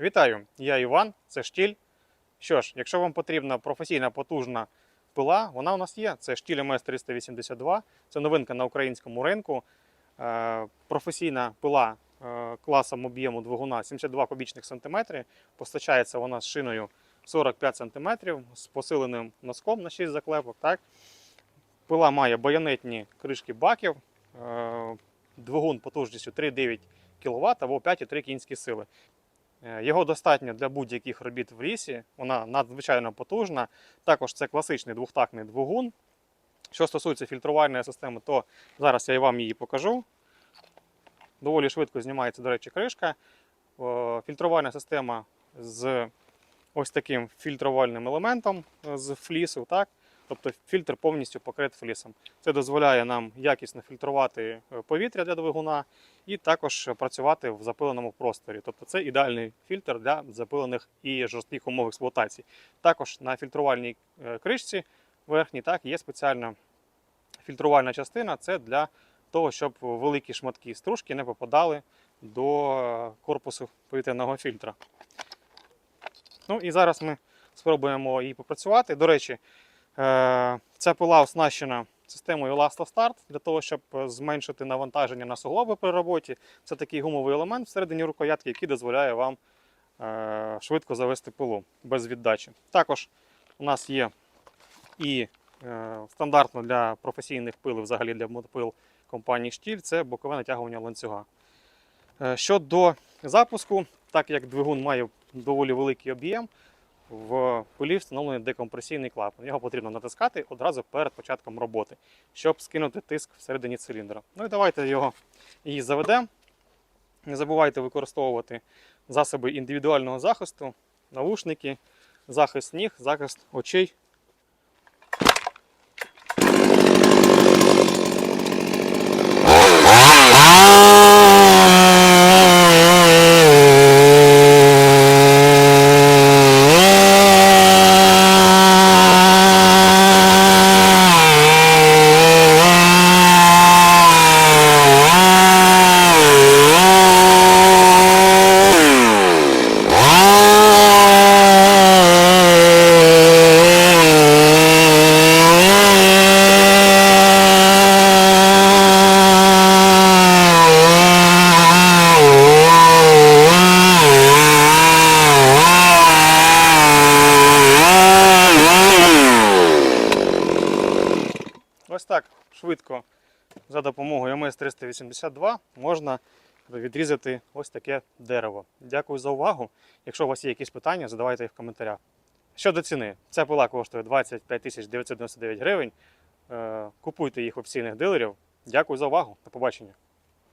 Вітаю, я Іван, це штіль. Що ж, якщо вам потрібна професійна потужна пила, вона у нас є. Це штіль МС 382, це новинка на українському ринку. Е, Професійна пила е, класом об'єму двигуна 72 кубічних сантиметри. Постачається вона з шиною 45 сантиметрів з посиленим носком на 6 заклепок. Так? Пила має байонетні кришки баків, е, двигун потужністю 3,9 кВт або 5,3 кінські сили. Е, Його достатньо для будь-яких робіт в лісі. Вона надзвичайно потужна. Також це класичний двохтактний двигун. Що стосується фільтрувальної системи, то зараз я вам її покажу. Доволі швидко знімається, до речі, кришка. Фільтрувальна система з ось таким фільтрувальним елементом е, з флісу. Так? Тобто фільтр повністю покрит флісом. Це дозволяє нам якісно фільтрувати е, повітря для двигуна і також працювати в запиленому просторі. Тобто це ідеальний фільтр для запилених і жорстких умов експлуатації. Також на фільтрувальній е, кришці верхній так, є спеціальна фільтрувальна частина. Це для того, щоб великі шматки стружки не попадали до е, корпусу повітряного фільтра. Ну і зараз ми спробуємо її попрацювати. До речі, ця пила оснащена системою Elastostart для того, щоб е, зменшити навантаження на суглоби при роботі. Це такий гумовий елемент всередині рукоятки, який дозволяє вам е, швидко завести пилу без віддачі. Також у нас є і е, стандартно для професійних пил, взагалі для мотопил компанії Штіль, це бокове натягування ланцюга. Е, Щодо запуску, так як двигун має доволі великий об'єм, в пилі встановлений декомпресійний клапан. Його потрібно натискати одразу перед початком роботи, щоб скинути тиск всередині циліндра. Ну і давайте його її заведемо. Не забувайте використовувати засоби індивідуального захисту, навушники, захист ніг, захист очей. Так швидко за допомогою МС-382 можна відрізати ось таке дерево. Дякую за увагу. Якщо у вас є якісь питання, задавайте їх в коментарях. Щодо ціни, ця пила коштує 25 999 гривень. Е, Купуйте їх в опційних дилерів. Дякую за увагу. До побачення.